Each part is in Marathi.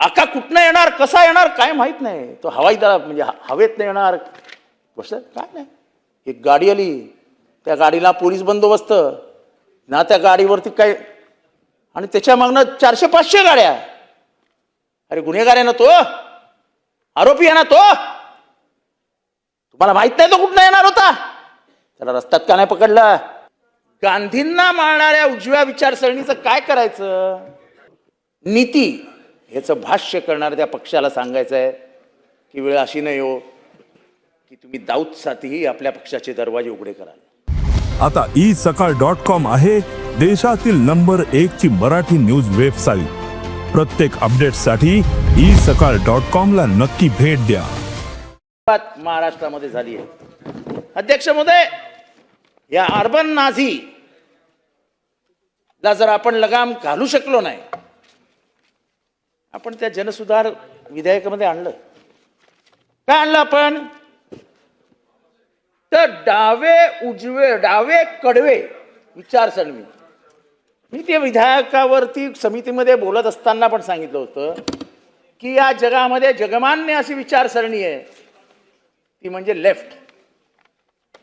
आका कुठनं येणार कसा येणार काय माहीत नाही. तो हवाई दला म्हणजे हवेत हवेतनं येणार. कसं काय नाही. एक गाडी आली. त्या गाडीला पोलीस बंदोबस्त. ना त्या गाडीवरती काय आणि त्याच्या मागनं चारशे पाचशे गाड्या. अरे गुन्हेगार आहे ना तो? आरोपी आहे ना तो? तुम्हाला माहीत नाही तो कुठनं येणार होता? त्याला रस्त्यात का नाही पकडला? गांधींना मारणाऱ्या उजव्या विचारसरणीचं काय करायचं? नीती. ह्याचं भाष्य करणाऱ्या त्या पक्षाला सांगायचं आहे की वेळ अशी नाही हो की तुम्ही दाऊदसाठीही आपल्या पक्षाचे दरवाजे उघडे कराल. आता ई सकाळ डॉट कॉम आहे देशातील नंबर एक ची मराठी न्यूज वेबसाईट प्रत्येक अपडेटसाठी ई सकाळ डॉट कॉम ला नक्की भेट द्या. महाराष्ट्रामध्ये झाली आहे. अध्यक्ष महोदय या अर्बन नाझी ला जर आपण लगाम घालू शकलो नाही आपण त्या जनसुधार विधेयकामध्ये आणलं. काय आणलं आपण? तर डावे उजवे डावे कडवे विचारसरणी. मी त्या विधायकावरती समितीमध्ये बोलत असताना पण सांगितलं होतं की या जगामध्ये जगमान्य अशी विचारसरणी आहे. ती म्हणजे लेफ्ट.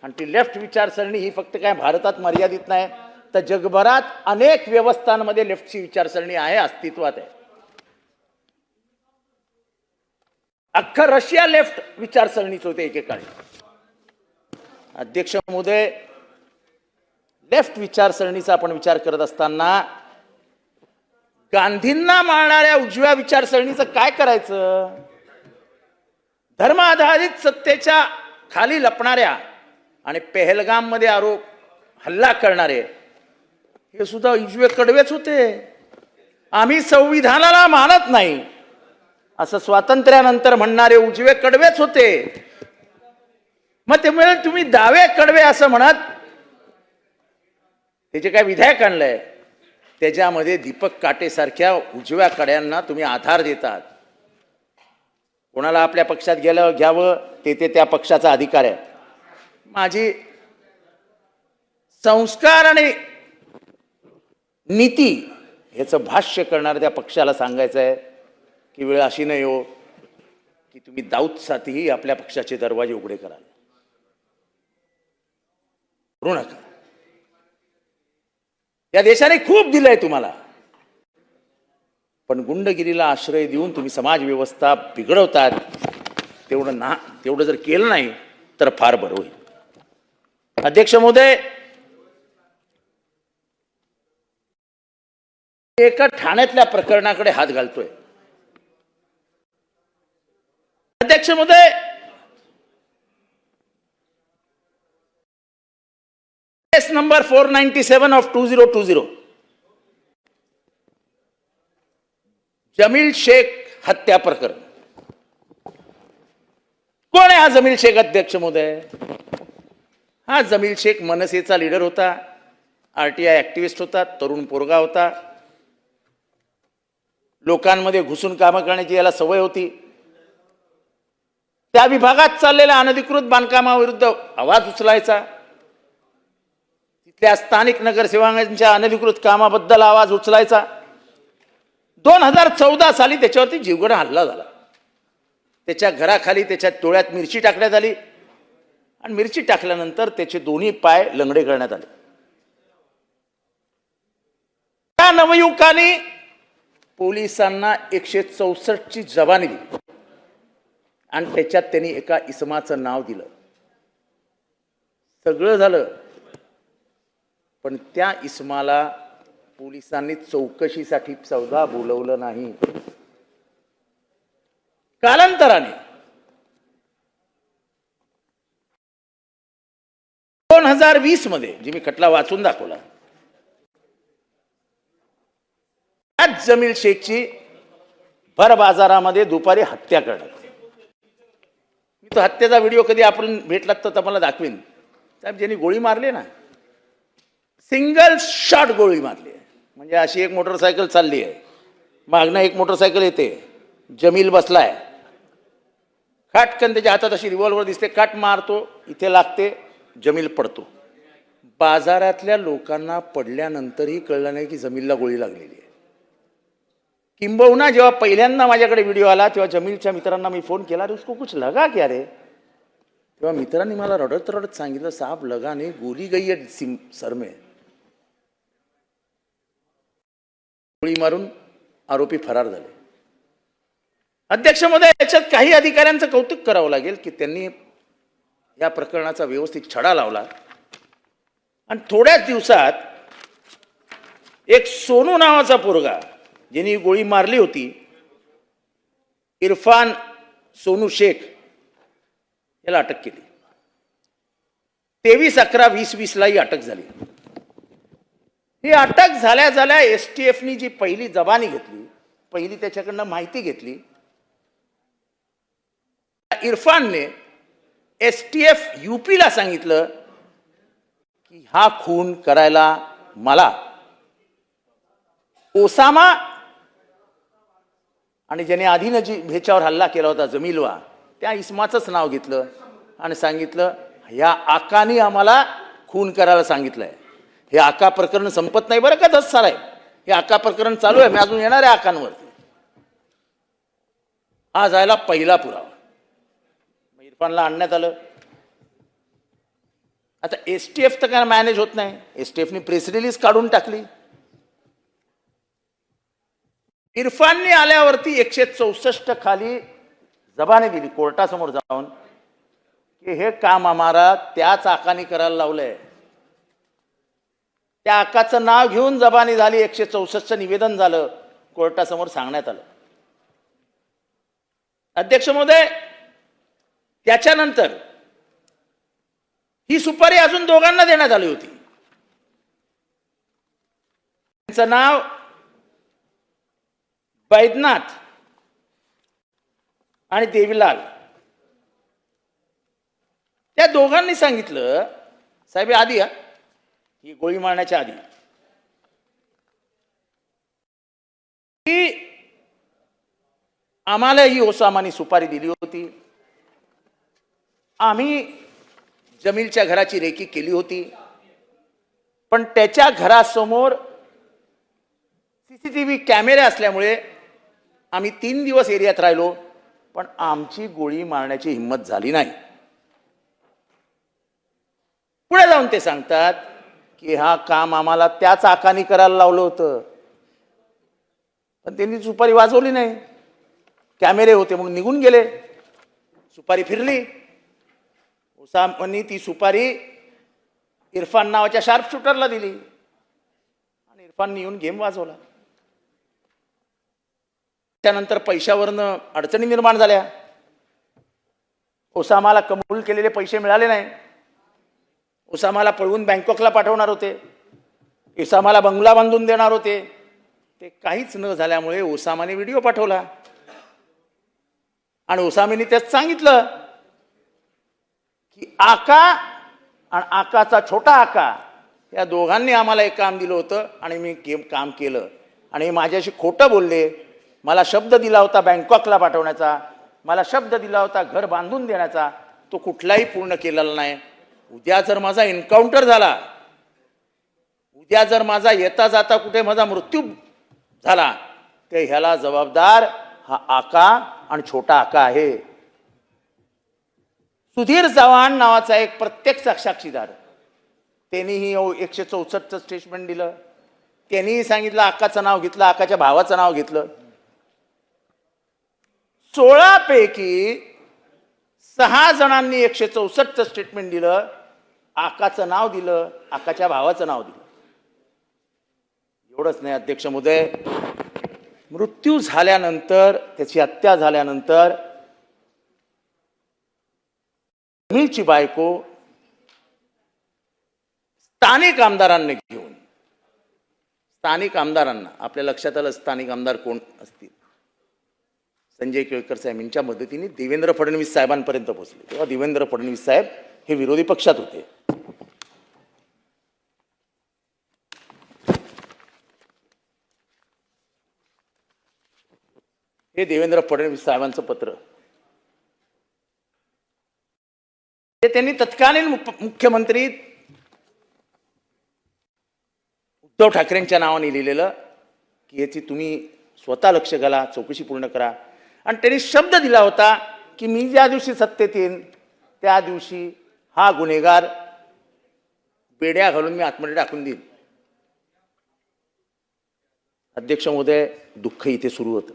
आणि ती लेफ्ट विचारसरणी ही फक्त काय भारतात मर्यादित नाही तर जगभरात अनेक व्यवस्थांमध्ये लेफ्टची विचारसरणी आहे अस्तित्वात आहे. अख्खा रशिया लेफ्ट विचारसरणीच होते एकेकाळी. अध्यक्ष मोदय लेफ्ट विचारसरणीचा आपण विचार करत असताना गांधींना मारणाऱ्या उजव्या विचारसरणीचं काय करायचं? धर्म आधारित सत्तेच्या खाली लपणाऱ्या आणि पेहलगाममध्ये आरोप हल्ला करणारे हे सुद्धा उजवे कडवेच होते. आम्ही संविधानाला मानत नाही. असं स्वातंत्र्यानंतर म्हणणारे उजवे कडवेच होते. मग त्यामुळे तुम्ही दावे कडवे असं म्हणत. त्याचे काय विधायक आणलंय त्याच्यामध्ये दीपक काटेसारख्या उजव्या कड्यांना तुम्ही आधार देतात. कोणाला आपल्या पक्षात गेलं घ्यावं ते ते त्या पक्षाचा अधिकार आहे. माझी संस्कार आणि नीती ह्याचं भाष्य करणाऱ्या त्या पक्षाला सांगायचं आहे की वेळ अशी नाही हो की तुम्ही दाऊदसाठीही आपल्या पक्षाचे दरवाजे उघडे कराल. करू नका. या देशाने खूप दिलंय तुम्हाला. पण गुंडगिरीला आश्रय देऊन तुम्ही समाज व्यवस्था बिघडवतात तेवढं ना तेवढं जर केलं नाही तर फार बरं होईल. अध्यक्ष महोदय एका ठाण्यातल्या प्रकरणाकडे हात घालतोय. अध्यक्ष महोदय case number four ninety seven of two zero two zero. Jameel Shaikh हत्या प्रकरण. कोण आहे हा जमील शेख अध्यक्ष महोदय हा जमील शेख मनसेचा लीडर होता. आरटीआय ऍक्टिव्हिस्ट होता तरुण पोरगा होता. लोकांमध्ये घुसून कामं करण्याची याला सवय होती. त्या विभागात चाललेल्या अनधिकृत बांधकामाविरुद्ध आवाज उचलायचा. तिथल्या स्थानिक नगरसेवकांच्या अनधिकृत कामाबद्दल आवाज उचलायचा. दोन हजार चौदा साली त्याच्यावरती जीवघड हल्ला झाला. त्याच्या घराखाली त्याच्या टोळ्यात मिरची टाकण्यात आली. आणि मिरची टाकल्यानंतर त्याचे दोन्ही पाय लंगडे करण्यात आले. त्या नवयुवकाने पोलिसांना एकशे चौसष्टची जबानी दिली. आणि त्याच्यात त्यांनी एका इसमाचं नाव दिलं. सगळं झालं. पण त्या इसमाला पोलिसांनी चौकशीसाठी चौदा बोलवलं नाही. कालांतराने. दोन हजार वीसमध्ये जे मी खटला वाचून दाखवला. त्याच जमील शेखची भर बाजारामध्ये दुपारी हत्या करण्यात मी तो हत्येचा व्हिडिओ कधी आपण भेटलात तर तुम्हाला दाखवीन. साहेब ज्यांनी गोळी मारली ना सिंगल शॉट गोळी मारली आहे. म्हणजे अशी एक मोटरसायकल चालली आहे. मागणं एक मोटरसायकल येते. जमील बसलाय. खाटकन त्याच्या हातात अशी रिव्हॉल्वर दिसते. काट मारतो इथे लागते जमील पडतो. बाजारातल्या लोकांना पडल्यानंतरही कळलं नाही की जमीलला गोळी लागलेली आहे. किंबहुना जेव्हा पहिल्यांदा माझ्याकडे व्हिडिओ आला तेव्हा जमीलच्या मित्रांना मी फोन केला अरे उसको कुछ लगा क्या रे? तेव्हा मित्रांनी मला रडत रडत सांगितलं साहब लगा नाही गोली गई आहे सिम सरमे गोळी मारून आरोपी फरार झाले. अध्यक्ष महोदय याच्यात काही अधिकाऱ्यांचं कौतुक करावं लागेल की त्यांनी या प्रकरणाचा व्यवस्थित छडा लावला. आणि थोड्याच दिवसात एक सोनू नावाचा पोरगा ज्यांनी गोळी मारली होती इरफान सोनू शेख याला अटक केली. तेवीस अकरा वीस वीसलाही अटक झाली. ही अटक झाल्या झाल्या एस टी एफनी जी पहिली जबानी घेतली पहिली त्याच्याकडनं माहिती घेतली इरफानने एस टी एफ युपीला सांगितलं की हा खून करायला मला ओसामा आणि ज्याने आधीनं जी ह्याच्यावर हल्ला केला होता जमीलवा त्या इस्माचंच नाव घेतलं आणि सांगितलं ह्या आकानी आम्हाला खून करायला सांगितलंय. हे आका प्रकरण संपत नाही बरं का दस साल आहे हे आका प्रकरण चालू आहे मी अजून येणार आहे आकांवरती. हा जायला पहिला पुरावा. मग इरफानला आणण्यात आलं. आता एस टी एफ तर काय मॅनेज होत नाही. एस टी एफनी प्रेस रिलीज काढून टाकली. इरफानने आल्यावरती एकशे चौसष्ट खाली जबाने दिली कोर्टासमोर जाऊन की हे काम आम्हाला त्याच आकानी करायला लावलंय. त्या आकाचं नाव घेऊन जबानी झाली एकशे चौसष्ट निवेदन झालं कोर्टासमोर सांगण्यात आलं. अध्यक्ष महोदय त्याच्यानंतर ही सुपारी अजून दोघांना देण्यात आली होती. त्यांचं नाव वैद्यनाथ आणि देवीलाल. त्या दोघांनी सांगितलं साहेब आधी हा ही गोळी मारण्याच्या आधी. की आम्हाला ही ओसामानी सुपारी दिली होती. आम्ही जमीलच्या घराची रेकी केली होती. पण त्याच्या घरासमोर सीसीटीव्ही कॅमेरे असल्यामुळे आम्ही तीन दिवस एरियात राहिलो पण आमची गोळी मारण्याची हिंमत झाली नाही. पुढे जाऊन ते सांगतात की हा काम आम्हाला त्याच आकानी करायला लावलं होतं. पण त्यांनी सुपारी वाजवली नाही. कॅमेरे होते म्हणून निघून गेले. सुपारी फिरली. उसामनी ती सुपारी इरफान नावाच्या शार्प शूटरला दिली. आणि इरफानने येऊन गेम वाजवला. त्यानंतर पैशावरनं अडचणी निर्माण झाल्या. ओसामाला कबूल केलेले पैसे मिळाले नाही. ओसामाला पळवून बँकॉकला पाठवणार होते. ओसामाला बंगला बांधून देणार होते. ते काहीच न झाल्यामुळे ओसामाने व्हिडिओ पाठवला. आणि ओसामीने त्यात सांगितलं की आका आणि आकाचा छोटा आका या दोघांनी आम्हाला एक काम दिलं होतं आणि मी के काम केलं. आणि माझ्याशी खोटं बोलले. मला शब्द दिला होता बँकॉकला पाठवण्याचा मला शब्द दिला होता घर बांधून देण्याचा तो कुठलाही पूर्ण केलेला नाही. उद्या जर माझा एन्काउंटर झाला उद्या जर माझा येता जाता कुठे माझा मृत्यू झाला तर ह्याला जबाबदार हा आका आणि छोटा आका आहे. सुधीर चव्हाण नावाचा एक प्रत्यक्ष साक्षीदार. त्यांनीही एकशे चौसष्टचं स्टेटमेंट दिलं. त्यांनीही सांगितलं आकाचं नाव घेतलं आकाच्या भावाचं नाव घेतलं. सोळा पैकी सहा जणांनी एकशे चौसष्टचं स्टेटमेंट दिलं आकाचं नाव दिलं आकाच्या भावाचं नाव दिलं. एवढंच नाही अध्यक्ष महोदय. मृत्यू झाल्यानंतर त्याची हत्या झाल्यानंतर जमीलची बायको स्थानिक आमदारांनी घेऊन स्थानिक आमदारांना आपल्या लक्षात आलं स्थानिक आमदार कोण असतील? संजय केळकर साहेब यांच्या मदतीने देवेंद्र फडणवीस साहेबांपर्यंत पोहोचले. तेव्हा देवेंद्र फडणवीस साहेब हे विरोधी पक्षात होते. हे देवेंद्र फडणवीस साहेबांचं पत्र. ते त्यांनी तत्कालीन मुख्यमंत्री उद्धव ठाकरेंच्या नावाने लिहिलेलं की याची तुम्ही स्वतः लक्ष घाला चौकशी पूर्ण करा. आणि त्यांनी शब्द दिला होता की मी ज्या दिवशी सत्तेत येईन त्या दिवशी हा गुन्हेगार बेड्या घालून मी आतमध्ये टाकून देईन. अध्यक्ष महोदय दुःख इथे सुरू होतं.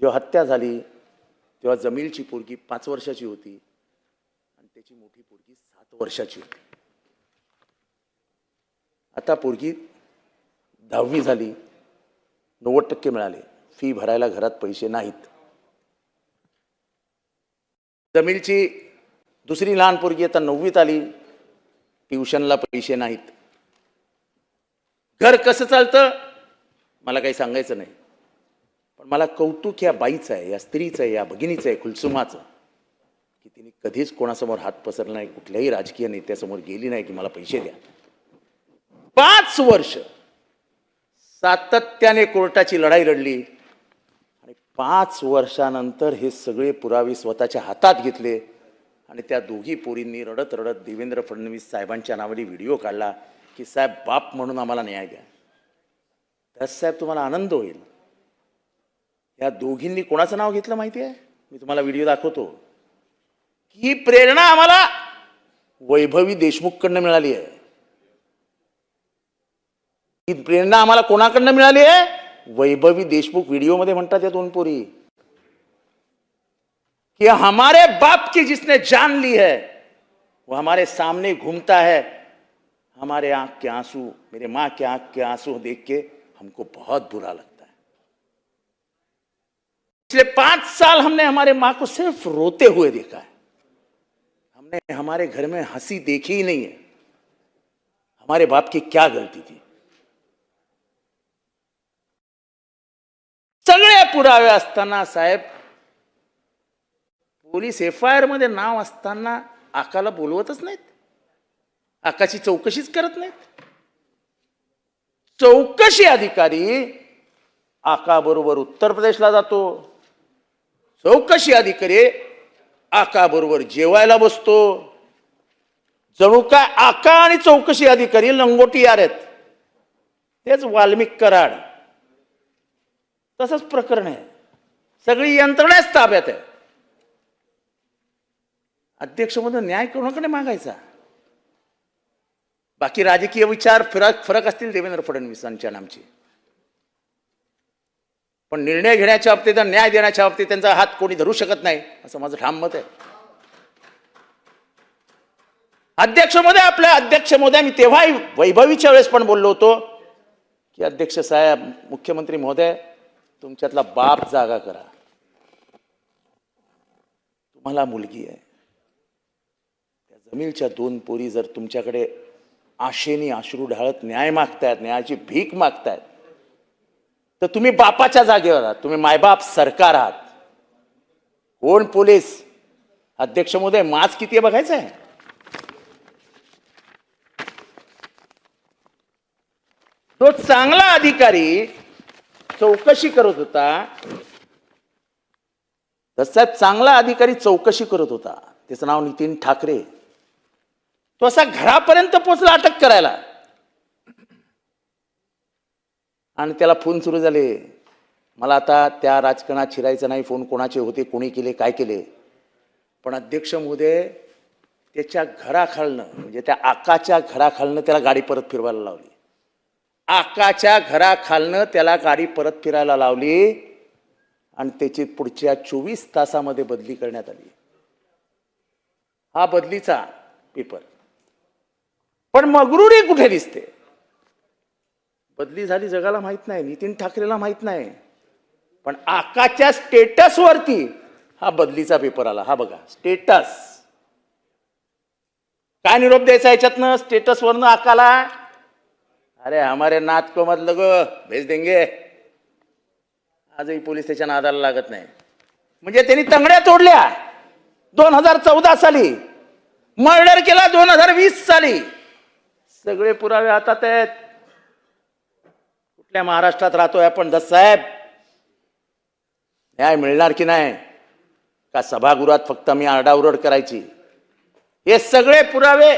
जेव्हा हत्या झाली तेव्हा जमीलची पोरगी पाच वर्षाची होती आणि त्याची मोठी पोरगी सात वर्षाची होती. आता पोरगी दहावी झाली नव्वद टक्के मिळाले. फी भरायला घरात पैसे नाहीत. जमीलची दुसरी लहान पोरगी आता नववीत आली ट्युशनला पैसे नाहीत. घर कसं चालतं? मला काही सांगायचं नाही. पण मला कौतुक या बाईचं आहे या स्त्रीचं आहे या भगिनीचं आहे कुलसुमाचं. की तिने कधीच कोणासमोर हात पसरला नाही कुठल्याही राजकीय नेत्यासमोर गेली नाही की मला पैसे द्या. पाच वर्ष सातत्याने कोर्टाची लढाई लढली. पाच वर्षानंतर हे सगळे पुरावे स्वतःच्या हातात घेतले आणि त्या दोघी पोरींनी रडत रडत देवेंद्र फडणवीस साहेबांच्या नावाने व्हिडिओ काढला की साहेब बाप म्हणून आम्हाला न्याय द्या. त्यास साहेब तुम्हाला आनंद होईल. या दोघींनी कोणाचं नाव घेतलं माहिती आहे मी तुम्हाला व्हिडिओ दाखवतो. ही प्रेरणा आम्हाला वैभवी देशमुखकडनं मिळाली आहे. ही प्रेरणा आम्हाला कोणाकडनं मिळाली आहे? वैभवी देशमुख व्हिडिओमध्ये म्हणतात या दोन पोरी। कि हमारे बाप की जिसने जान ली है, वो हमारे सामने घूमता है, हमारे आँख के आँसू, मेरे माँ के आँख के आँसू देख के हमको बहुत बुरा लगता है। पिछले पाँच साल हमने हमारे माँ को सिर्फ़ रोते हुए देखा है। हमने हमारे घर में हँसी देखी ही नहीं है। हमारे बाप की क्या गलती थी? पुरावे असताना साहेब पोलीस एफ आय आरमध्ये नाव असताना आकाला बोलवतच नाहीत. आकाची चौकशीच करत नाहीत. चौकशी अधिकारी आका बरोबर उत्तर प्रदेशला जातो. चौकशी अधिकारी आकाबरोबर जेवायला बसतो. जणू काय आका आणि चौकशी अधिकारी लंगोटी यार आहेत. तेच वाल्मिक कराड. तसंच प्रकरण आहे. सगळी यंत्रणाच ताब्यात आहे. अध्यक्ष म्हणून न्याय कोणाकडे मागायचा? बाकी राजकीय विचार फरक फरक असतील देवेंद्र फडणवीसांच्या नामचे. पण निर्णय घेण्याच्या बाबतीत न्याय देण्याच्या बाबतीत त्यांचा हात कोणी धरू शकत नाही असं माझं ठाम मत आहे. अध्यक्ष महोदय आपल्या अध्यक्ष महोदय मी तेव्हाही वैभवीच्या वेळेस पण बोललो होतो की अध्यक्ष साहेब मुख्यमंत्री महोदय तुमच्यातला बाप जागा करा. तुम्हाला मुलगी आहे. त्या जमीलच्या दोन पोरी जर तुमच्याकडे आशेने आश्रू ढाळत न्याय मागतायत न्यायाची भीक मागतायत तर तुम्ही बापाच्या जागेवर आहात. तुम्ही मायबाप सरकार आहात. कोण पोलीस? अध्यक्ष महोदय माच किती आहे बघायचं आहे? तो चांगला अधिकारी चौकशी करत होता. तसा चांगला अधिकारी चौकशी करत होता. त्याचं नाव नितीन ठाकरे. तो असा घरापर्यंत पोचला अटक करायला. आणि त्याला फोन सुरू झाले. मला आता त्या राजकारणात शिरायचं नाही फोन कोणाचे होते कोणी केले काय केले. पण अध्यक्ष महोदय त्याच्या घराखालनं म्हणजे त्या आकाच्या घराखालनं त्याला गाडी परत फिरवायला लावली. आकाच्या घराखालनं त्याला गाडी परत फिरायला लावली आणि त्याची पुढच्या चोवीस तासामध्ये बदली करण्यात आली. हा बदलीचा पेपर. पण मगरुरी कुठे दिसते? बदली झाली जगाला माहीत नाही नितीन ठाकरेला माहीत नाही. पण आकाच्या स्टेटसवरती हा बदलीचा पेपर आला. हा बघा स्टेटस. काय निरोप द्यायचा याच्यातनं? स्टेटसवरनं आकाला अरे हमारे नात को मत लगो भेज देंगे। आजही पोलीस स्टेशन नादाला लागत नाही. म्हणजे त्यांनी तंगड्या तोडल्या. दोन हजार चौदा साली. मर्डर केला दोन हजार वीस साली. सगळे पुरावे हातात आहेत. कुठल्या महाराष्ट्रात राहतोय आपण दस साहेब? न्याय मिळणार की नाही? का सभागृहात फक्त मी आरडाओरड करायची? हे सगळे पुरावे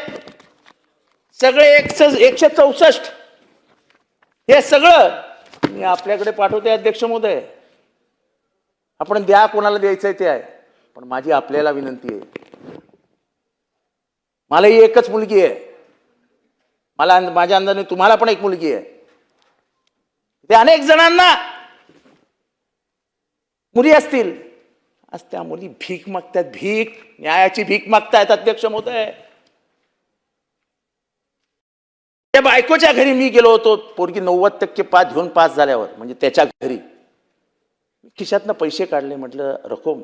सगळे एकशे एकशे चौसष्ट हे सगळं मी आपल्याकडे पाठवते अध्यक्ष महोदय. आपण द्या कोणाला द्यायचंय ते आहे. पण माझी आपल्याला विनंती आहे. मला ही एकच मुलगी आहे. मला माझ्या अंदाने तुम्हाला पण एक मुलगी आहे. ते अनेक जणांना मुली असतील. आज त्या मुली भीक मागतात भीक न्यायाची भीक मागतायत अध्यक्ष महोदय. त्या बायकोच्या घरी मी गेलो होतो. पोरगी नव्वद टक्के पास घेऊन पास झाल्यावर, म्हणजे त्याच्या घरी. खिशातनं पैसे काढले, म्हटलं रकोम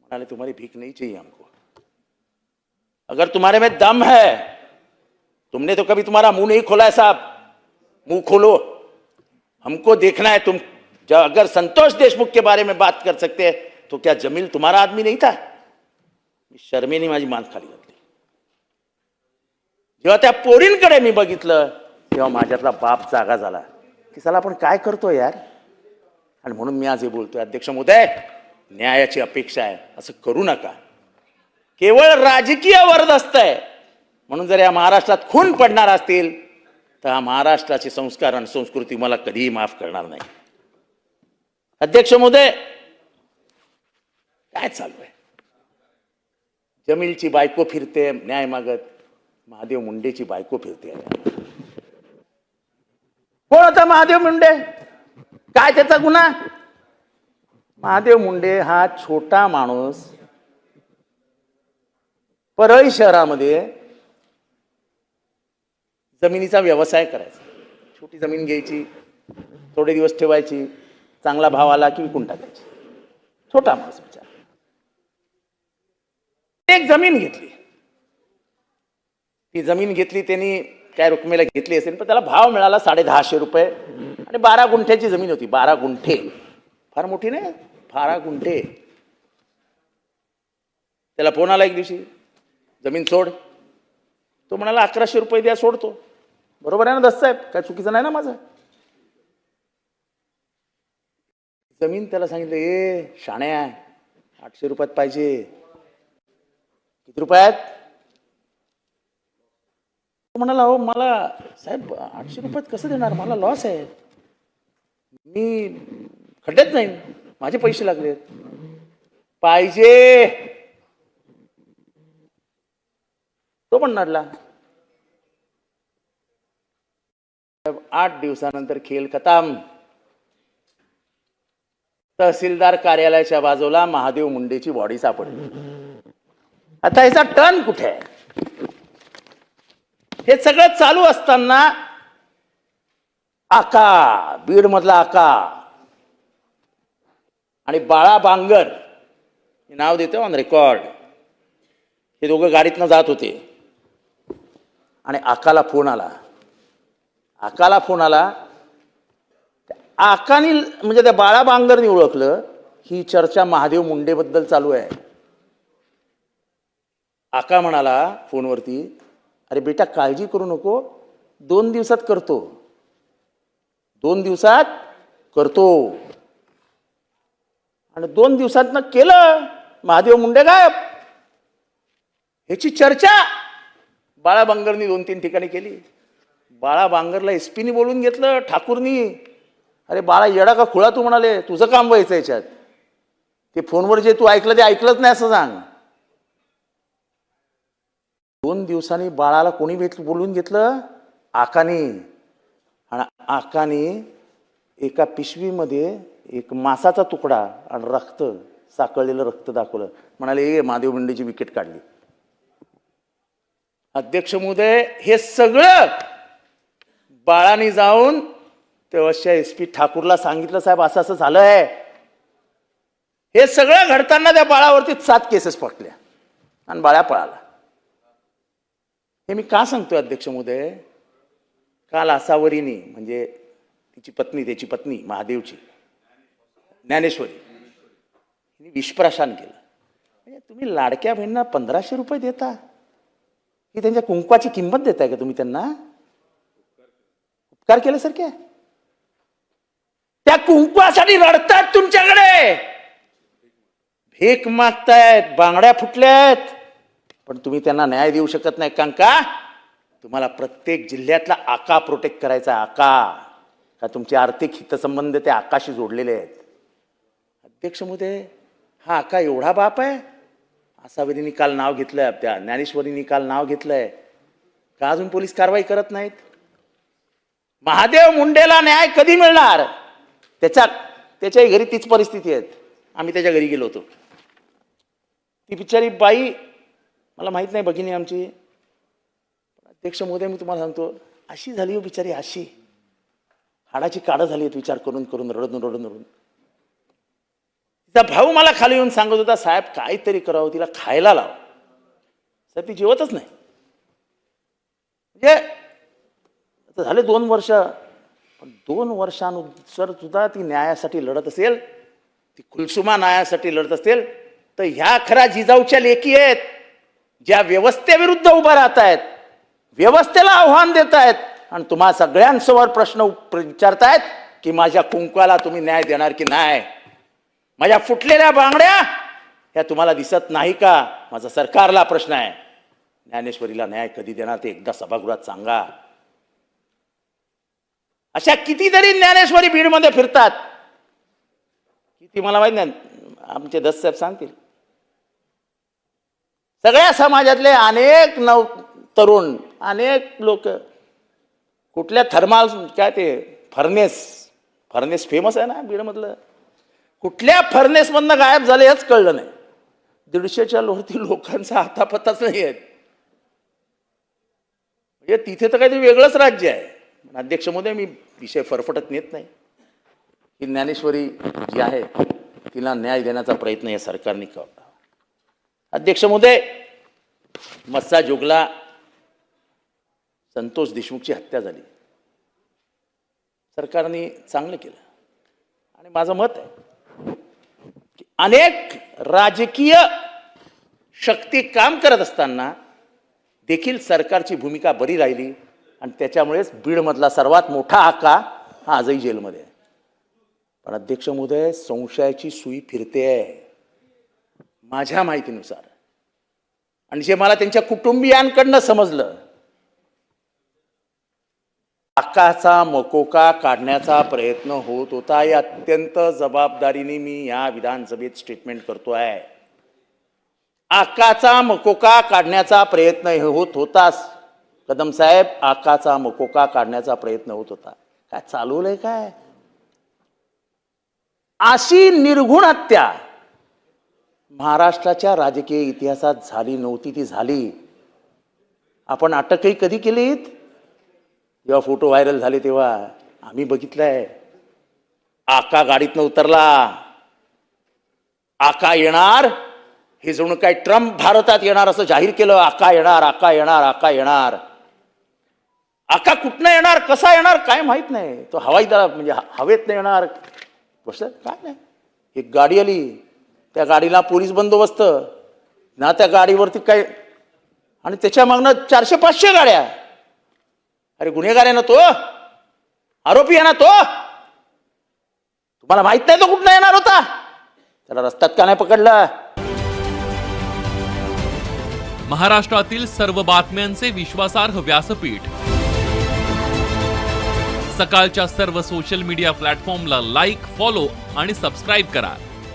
म्हणाले, तुम्हारी भीख नहीं चाहिए हमको. अगर तुम्हारे में दम है, तुमने तो कभी तुम्हारा मुँह नहीं खोला है साहब। मुँह खोलो। हमको देखना है तुम अगर संतोष देशमुख के बारे में बात कर सकते हैं तो क्या जमील तुम्हारा आदमी नहीं था? शर्मेने माझी मान खाली जेव्हा त्या पोरींकडे मी बघितलं तेव्हा माझ्यातला बाप जागा झाला. की चला आपण काय करतो यार? आणि म्हणून मी आज हे बोलतोय अध्यक्ष मोदय न्यायाची अपेक्षा आहे असं करू नका. केवळ राजकीय वरदस्त आहे म्हणून जर या महाराष्ट्रात खून पडणार असतील तर हा महाराष्ट्राची संस्कार आणि संस्कृती मला कधीही माफ करणार नाही. अध्यक्ष महोदय काय चालू आहे? जमीलची बायको फिरते न्याय मागत महादेव मुंडेची बायको फिरते कोण होता महादेव मुंडे? काय त्याचा गुन्हा? महादेव मुंडे हा छोटा माणूस परळी शहरामध्ये जमिनीचा व्यवसाय करायचा. छोटी जमीन घ्यायची थोडे दिवस ठेवायची चांगला भाव आला की विकून टाकायची. छोटा माणूस विचार एक जमीन घेतली. ती जमीन घेतली त्यांनी काय रकमेला घेतली असेल पण त्याला भाव मिळाला साडे दहाशे रुपये. आणि बारा गुंठ्याची जमीन होती बारा गुंठे. फार मोठी नाही बारा गुंठे. त्याला फोन आला एक दिवशी जमीन सोड. तो म्हणाला अकराशे रुपये द्या सोडतो. बरोबर आहे ना दस साहेब काय चुकीचं नाही ना माझं? जमीन त्याला सांगितलं ए शाण्या आठशे रुपयात पाहिजे. किती रुपयात? म्हणाला हो मला साहेब आठशे रुपयात कसं देणार? मला लॉस आहे. मी खड्ड्यात जाईन. माझे पैसे लागलेत. पाहिजे. तो पण नडला आठ दिवसानंतर खेल खताम. तहसीलदार कार्यालयाच्या बाजूला महादेव मुंडेची बॉडी सापडली. आता ह्याचा टर्न कुठे आहे? हे सगळं चालू असताना आका बीड मधला आका आणि बाळा बांगर हे नाव देतो ऑन रेकॉर्ड हे दोघं गाडीतनं जात होते. आणि आकाला फोन आला. आकाला फोन आला. आकानी म्हणजे त्या बाळा बांगरनी ओळखलं ही चर्चा महादेव मुंडेबद्दल चालू आहे. आका म्हणाला फोनवरती अरे बेटा काळजी करू नको. दोन दिवसात करतो. दोन दिवसात करतो. आणि दोन दिवसात केलं महादेव मुंडे गायब. ह्याची चर्चा बाळा बांगरनी दोन तीन ठिकाणी केली. बाळा बांगरला एस पीनी बोलून घेतलं ठाकूरनी. अरे बाळा येडा का खुळा तू म्हणाले तुझं काम व्हायचं याच्यात ते फोनवर जे तू ऐकलं ते ऐकलंच नाही असं सांग. दोन दिवसांनी बाळाला कोणी भेट बोलून घेतलं? आकानी. आणि आकानी एका पिशवीमध्ये एक मासाचा तुकडा आणि रक्त साकळलेलं रक्त दाखवलं. म्हणाले ए महादेव मुंडेची विकेट काढली. अध्यक्ष महोदय हे सगळं बाळाने जाऊन तेव्हाच्या एस पी ठाकूरला सांगितलं साहेब असं असं झालं आहे हे सगळं घडताना त्या बाळावरती सात केसेस पटल्या आणि बाळा पळाला. हे मी का सांगतोय अध्यक्ष महोदय? काल आसावरीने म्हणजे तिची पत्नी त्याची पत्नी महादेवची ज्ञानेश्वरी हिने विषप्राशन केलं. म्हणजे तुम्ही लाडक्या बहिणींना पंधराशे रुपये देता? ही त्यांच्या कुंकवाची किंमत देताय का तुम्ही त्यांना? उपकार केल्यासारखे? त्या कुंकवासाठी रडतात तुमच्याकडे! भीक मागतायत बांगड्या फुटल्यात! पण तुम्ही त्यांना न्याय देऊ शकत नाही. कारण का? तुम्हाला प्रत्येक जिल्ह्यातला आका प्रोटेक्ट करायचा आहे, आका. का तुमचे आर्थिक हितसंबंध ते आकाशी जोडलेले आहेत? अध्यक्ष महोदय हा आका एवढा बाप आहे? आसावरींनी काल नाव घेतलंय त्या ज्ञानेश्वरींनी काल नाव घेतलंय. का अजून पोलीस कारवाई करत नाहीत? महादेव मुंडेला न्याय कधी मिळणार? त्याच्या त्याच्याही घरी तीच परिस्थिती आहेत आम्ही त्याच्या घरी गेलो होतो. ती बिचारी बाई मला माहीत नाही भगिनी आमची. अध्यक्ष महोदय मी तुम्हाला सांगतो अशी झाली हो बिचारी अशी. हाडाची काढं झाली आहेत विचार करून करून रडून रडून रडून तिचा भाऊ मला खाली येऊन सांगत होता साहेब काहीतरी करावं तिला खायला लाव. साहेब ती जेवतच नाही. म्हणजे झाले दोन वर्ष पण दोन वर्षानुसार सुद्धा ती न्यायासाठी लढत असेल ती कुलसुमा न्यायासाठी लढत असेल तर ह्या खऱ्या जिजाऊच्या लेखी आहेत. ज्या व्यवस्थेविरुद्ध उभा राहत आहेत व्यवस्थेला आव्हान देत आहेत आणि तुम्हा सगळ्यांसमोर प्रश्न विचारतायत की माझ्या कुंकवाला तुम्ही न्याय देणार की नाही? माझ्या फुटलेल्या बांगड्या ह्या तुम्हाला दिसत नाही का? माझा सरकारला प्रश्न आहे. ज्ञानेश्वरीला न्याय कधी देणार ते एकदा सभागृहात सांगा. अशा कितीतरी ज्ञानेश्वरी बीडमध्ये फिरतात. किती मला माहीत नाही. आमचे दस साहेब सांगतील. सगळ्या समाजातले अनेक नव तरुण अनेक लोक कुठल्या थर्माल काय ते फर्नेस फर्नेस फेमस आहे ना बीडमधलं? कुठल्या फर्नेसमधनं गायब झाले हेच कळलं नाही. दीडशेच्या वरती लोकांचा हातापत्ताच नाही आहेत म्हणजे तिथे तर काहीतरी वेगळंच राज्य आहे. अध्यक्ष महोदय मी विषय फरफटत नेत नाही. ही ज्ञानेश्वरी जी आहे तिला न्याय देण्याचा प्रयत्न या सरकारने केला. अध्यक्ष महोदय मस्सा जोगला संतोष देशमुखची हत्या झाली. सरकारने चांगलं केलं. आणि माझं मत आहे की अनेक राजकीय शक्ती काम करत असताना देखील सरकारची भूमिका बरी राहिली आणि त्याच्यामुळेच बीडमधला सर्वात मोठा आका हा आजही जेलमध्ये आहे. पण अध्यक्ष महोदय संशयाची सुई फिरते आहे. माझ्या माहितीनुसार. आणि जे मला त्यांच्या कुटुंबियांकडनं समजलं आकाचा मकोका काढण्याचा प्रयत्न होत होता या अत्यंत जबाबदारीने मी या विधानसभेत स्टेटमेंट करतो आहे. आकाचा मकोका काढण्याचा प्रयत्न होत होताच. कदम साहेब आकाचा मकोका काढण्याचा प्रयत्न होत होता. काय चालवलंय काय? अशी निर्गुण हत्या महाराष्ट्राच्या राजकीय इतिहासात झाली नव्हती ती झाली. आपण अटकही कधी केलीत? जेव्हा फोटो व्हायरल झाले तेव्हा. आम्ही बघितलंय. आका गाडीतनं उतरला. आका येणार? हे जणू काय ट्रम्प भारतात येणार असं जाहीर केलं? आका येणार आका येणार आका येणार. आका कुठनं येणार? कसा येणार? काय माहीत नाही. तो हवाई दला म्हणजे हवेत हवेतनं येणार. गोष्ट काय नाही. एक गाडी आली. त्या गाडीला पोलीस बंदोबस्त ना त्या गाडीवरती काय? आणि त्याच्या मागनं चारशे पाचशे गाड्या. अरे गुन्हेगार आहे ना तो? आरोपी आहे ना तो? तुम्हाला माहीत नाही तो कुठनं येणार होता? त्याला रस्त्यात का नाही पकडलं? महाराष्ट्रातील सर्व बातम्यांचे विश्वासार्ह व्यासपीठ. सकाळच्या सर्व सोशल मीडिया प्लॅटफॉर्मला लाईक फॉलो आणि सबस्क्राईब करा.